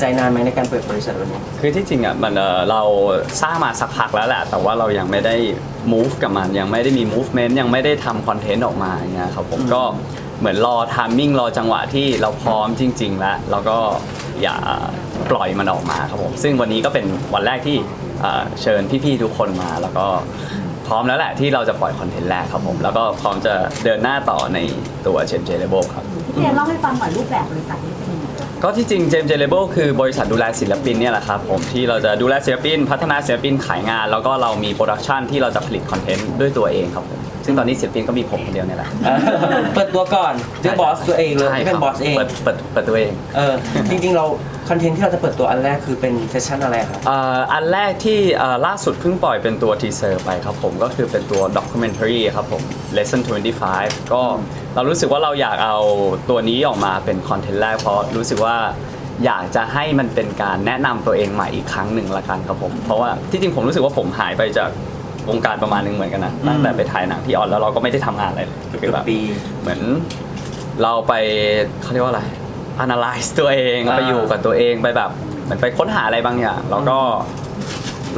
ใจนานไหมในการเปิดบริษัทวันนี้ คือที่จริงอะมันเอ่อเราสร้างมาสักพักแล้วแหละ แต่ว่าเรายังไม่ได้ move กับมันยังไม่ได้มี movement ยังไม่ได้ทำคอนเทนต์ออกมาอย่างเงี้ยครับผมอืมก็เหมือนรอ timing รอจังหวะที่เราพร้อมจริง ๆ แล้วแล้วก็อย่าปล่อยมันออกมาครับผมซึ่งวันนี้ก็เป็นวันแรกที่เอ่อเชิญพี่ๆทุกคนมา แล้วก็พร้อมแล้วแหละที่เราจะปล่อยคอนเทนต์แรกครับผมแล้วก็พร้อมจะเดินหน้าต่อในตัวเชนเจเลโบครับ พี่เจนเล่าให้ฟังหน่อยรูปแบบบริษัทนี้เป็นยังไง ก็ที่จริง James j a l a b l e คือบริษัทดูแลศิลปินเนี่ยแหละครับผมที่เราจะดูแลศิลปิน พัฒนาศิลปินขายงาน แล้วก็เรามีโปรดักชันที่เราจะผลิตคอนเทนต์ด้วยตัวเองครับผมซึ่งตอนนี้ศิลปินก็มีผมคนเดียวเนี่ยแหละเปิดตัวก่อนด้วยบอสตัวเองเลยใช่ที่คเป็รันบอสเองเปิดเปิดเปิดตัวเองเออจริงๆเราคอนเทนต์ที่เราจะเปิดตัวอันแรกคือเป็นเซสชั่นอะไรครับเอ่ออันแรกที่เอ่อล่าสุดเพิ่งปล่อยเป็นตัวทีเซอร์ไปครับผมก็คือเป็นตัวด็อกิเมนท r y ครับผม lesson 25 ก็ เรารู้สึกว่าเราอยากเอาตัวนี้ออกมาเป็นคอนเทนต์แรกเพราะรู้สึกว่าอยากจะให้มันเป็นการแนะนำตัวเองใหม่อีกครั้งหนึ่งละกันครับผม เพราะว่าที่จริงผมรู้สึกว่าผมหายไปจากวงการประมาณหนึงเหมือนกันนะตั้งแต่ไปถ่ายหนังที่ออนแล้วเราก็ไม่ได้ทำงานอะไรเลยคือแบบ ปี เหมือนเราไปเขาเรียกว่าอะไร analyze ตัวเองอ่าไปอยู่กับตัวเองไปแบบเหมือนไปค้นหาอะไรบางอย่างแล้วก็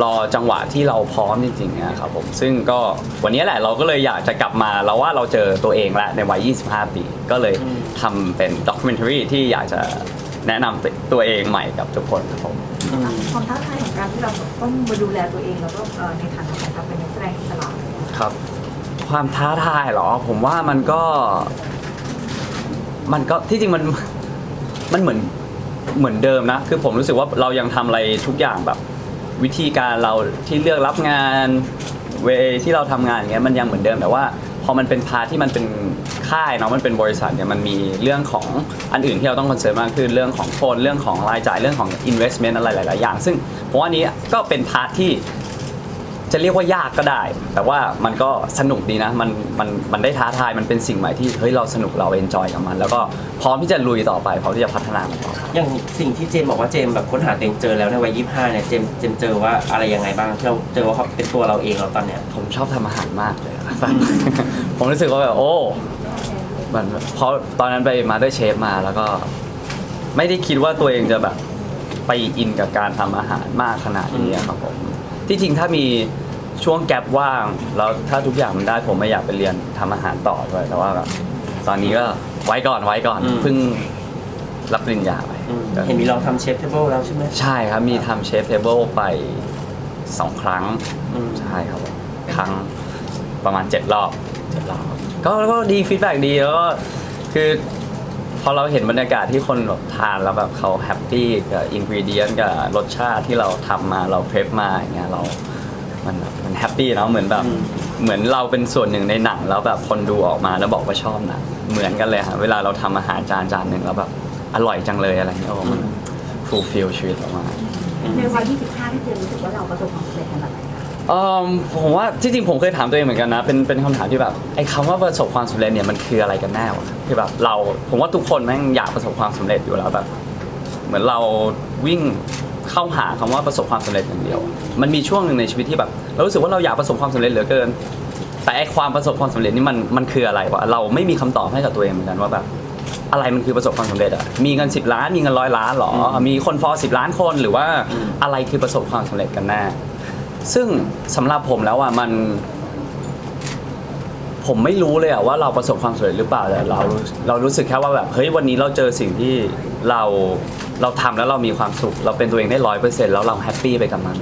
รอจังหวะที่เราพร้อมจริงๆนะครับผมซึ่งก็วันนี้แหละเราก็เลยอยากจะกลับมาเราว่าเราเจอตัวเองแล้วในวัย 25 ปี ก็เลยทำเป็นด็อกิเมนท r y ที่อยากจะแนะนำตัวเองใหม่กับทุกคนครับผมอืมความท้าทายของการที่เราต้องมาดูแลตัวเองแล้วก็เอ่อในฐานะของการเป็นนักแสดงอิสระอะไรอย่างเงี้ยครับ ความท้าทายเหรอ ผมว่ามันก็ มันก็ที่จริงมันมันเหมือนเหมือนเดิมนะ คือผมรู้สึกว่าเรายังทำอะไรทุกอย่างแบบ วิธีการเราที่เลือกรับงาน เวที่เราทำงานอย่างเงี้ยมันยังเหมือนเดิมแต่ว่า พอมันเป็นพาร์ทที่มันเป็นค่ายเนาะมันเป็นบริษัทเนี่ยมันมีเรื่องของอันอื่นที่เราต้องคอนเซิร์นมากขึ้นเรื่องของคนเรื่องของรายจ่ายเรื่องของ investment อะไรหลาย ๆ อย่าง ซึ่งผมว่าอันนี้ก็เป็นพาร์ทที่ จะเรียกว่ายากก็ได้ แต่ว่ามันก็สนุกดีนะ มันมันมันได้ท้าทายมันเป็นสิ่งใหม่ที่เฮ้ยเราสนุกเราเอนจอยกับมัน แล้วก็พร้อมที่จะลุยต่อไปพร้อมที่จะพัฒนามันต่อไปอย่างสิ่งที่เจมส์บอกว่าเจมส์แบบค้นหาตัวเองเจอแล้วในวัย 25 เนี่ยเจมส์เจมส์เจอว่าอะไรยังไงบ้างที่เราเจอว่าเขาเป็นตัวเราเองเราตอนเนี้ยผมชอบทำอาหารมากเลยอะผมรู้สึกว่าแบบโอ้มันเพราะตอนนั้นไปมาด้วยเชฟมาแล้วก็ ไม่ได้คิดว่าตัวเองจะแบบไปอินกับการทำอาหารมากขนาดนี้อะครับผม ที่จริงถ้ามีช่วงแกลบว่างแล้วถ้าทุกอย่างมันได้ผมไม่อยากไปเรียนทำอาหารต่อด้วยแต่ว่าแบบตอนนี้ก็ไว้ก่อนไว้ก่อนอืม เพิ่งรับปริญญาไปอืมเห็นมีลองทำเชฟเทเบิลแล้วใช่ไหมใช่ครับมีทำเชฟเทเบิลไปสองครั้ง อืมใช่ครับผมครั้งประมาณเจ็ดรอบเจ็ดรอบ ก็ก็ดีฟีดแบ็ดีแล้วก็คือ พอเราเห็นบรรยากาศที่คนแบบทานแล้วแบบเขาแฮปปี้กับอินกรีเดียนกับรสชาติที่เราทำมาเราเพรพมาอย่างเงี้ยเรา มันแบบมันแฮปปี้เนาะเหมือนแบบอืมเหมือนเราเป็นส่วนหนึ่งในหนังแล้วแบบคนดูออกมาแล้วบอกว่าชอบหนังเหมือนกันเลยฮะเวลาเราทำอาหารจานจานหนึ่งแล้วแบบอร่อยจังเลยอะไรเงี้ยโอ้มันฟูลฟิลชีวิตออกมา ในวัย25ที่เจนรู้สึกว่าเราประสบความสำเร็จขนาดไหนคะ เออผมว่าที่จริงผมเคยถามตัวเองเหมือนกันนะ เป็นเป็นคำถามที่แบบไอ้คำว่าประสบความสำเร็จเนี่ยมันคืออะไรกันแน่วะคือแบบเราผมว่าทุกคนแม่งอยากประสบความสำเร็จอยู่แล้วแบบ เหมือนเราวิ่งเข้าหาคำว่าประสบความสำเร็จอย่างเดียว มันมีช่วงหนึ่งในชีวิตที่แบบเรารู้สึกว่าเราอยากประสบความสำเร็จเหลือเกิน แต่ไอ้ความประสบความสำเร็จนี่มันมันคืออะไรวะเราไม่มีคำตอบให้กับตัวเองเหมือนกันว่าแบบ อะไรมันคือประสบความสำเร็จอะมีเงิน10 ล้าน มีเงินร้อยล้านหรอ มีคนฟอลสิบล้านคนหรือว่าอะไรคือประสบความสำเร็จกันแน่ ซึ่งสำหรับผมแล้วอะมัน ผมไม่รู้เลยอะว่าเราประสบความสำเร็จหรือเปล่าแต่เราเรารู้สึกแค่ว่าแบบเฮ้ยวันนี้เราเจอสิ่งที่เราเราทำแล้วเรามีความสุข เราเป็นตัวเองได้ร้อยเปอร์เซ็นต์แล้วเราแฮปปี้ไปกับมัน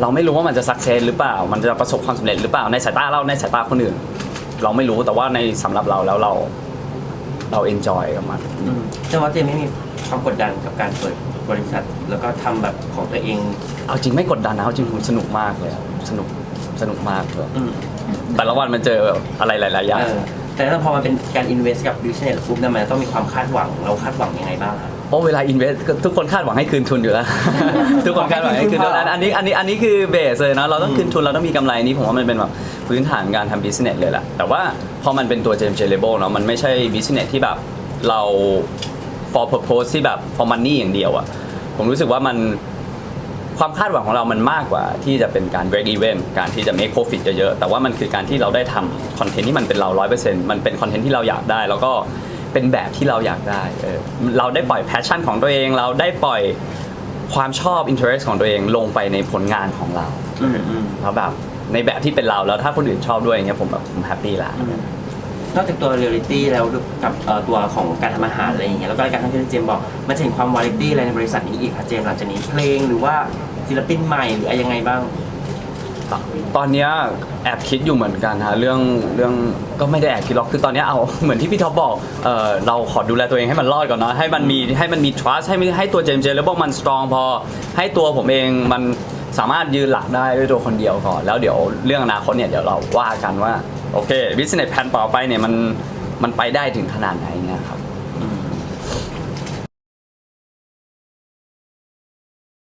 เราไม่รู้ว่ามันจะสักเซสหรือเปล่า มันจะประสบความสำเร็จหรือเปล่าในสายตาเราในสายตาคนอื่น เราไม่รู้แต่ว่าในสำหรับเราแล้วเราเราเอนจอยกับมันอืมแต่ว่าเจมไม่มีความกดดันกับการเปิด บริษัท แล้วก็ทำแบบของตัวเอง เอาจริงไม่กดดันนะเอาจริงผมสนุกมากเลยอะสนุกสนุกมากเลยอืมแต่ละวันมันเจอแบบอะไรหลายๆอย่าง เออแต่ถ้าพอมันเป็นการ invest กับ business ปุ๊บเนี่ยมันต้องมีความคาดหวังเราคาดหวังยังไงบ้างครับ เพราะเวลาอินเวสทุกคนคาดหวังให้คืนทุนอยู่แล้ว ทุกคนคาดหวังให้คืนทุนอันอันนี้อันนี้อันนี้คือเบสเลยนะเราต้องคืนทุนเราต้องมีกำไรนี่ผมว่ามันเป็นแบบพื้นฐานการทำบิสเนสเลยแหละแต่ว่าพอมันเป็นตัวเจมเจเลเบลเนาะมันไม่ใช่บิสเนสที่แบบเรา for purpose ที่แบบ for money อย่างเดียวอะผมรู้สึกว่ามันความคาดหวังของเรามันมากกว่าที่จะเป็นการ break even การที่จะ make profit เยอะๆ แต่ว่ามันคือการที่เราได้ทำคอนเทนต์ที่มันเป็นเรา 100%มันเป็นคอนเทนต์ที่เราอยากได้ แล้วก็เป็นเป็นแบบที่เราอยากได้เออเราได้ปล่อยแพชชั่นของตัวเอง เราได้ปล่อยความชอบอินเทอร์เของตัวเองลงไปในผลงานของเราอืมอืมแล้วแบบในแบบที่เป็นเราแล้วถ้าคนอื่นชอบด้วยอย่างเงี้ยผมแบบผมแฮปปี้ละอืม นอกจากตัวเรียลิตี้แล้วกับเอ่อตัวของการทำอาหารอะไรอย่างเงี้ยแล้วก็การท่องเที่ยวที่เจมส์บอกมันจะเห็นความวาไรตี้อะไรในบริษัทนี้อีกค่ะเจมส์หลังจากนี้เพลงหรือว่าศิลปินใหม่หรืออะไรยังไงบ้าง ตอนเนี้ยแอบคิดอยู่เหมือนกันฮะเรื่องเรื่องก็ไม่ได้แอบคิดหรอกคือตอนเนี้ยเอา เหมือนที่พี่ท็อปบอกเออเราขอดูแลตัวเองให้มันรอดก่อนเนาะให้มันมีให้มันมี trust ให้ให้ตัวเจมส์เจแล้วบอกมัน strong พอ ให้ตัวผมเองมันสามารถยืนหลักได้ด้วยตัวคนเดียวก่อน แล้วเดี๋ยวเรื่องอนาคตเนี่ยเดี๋ยวเราว่ากันว่า โอเค business plan ต่อไปเนี่ยมันมันไปได้ถึงขนาดไหน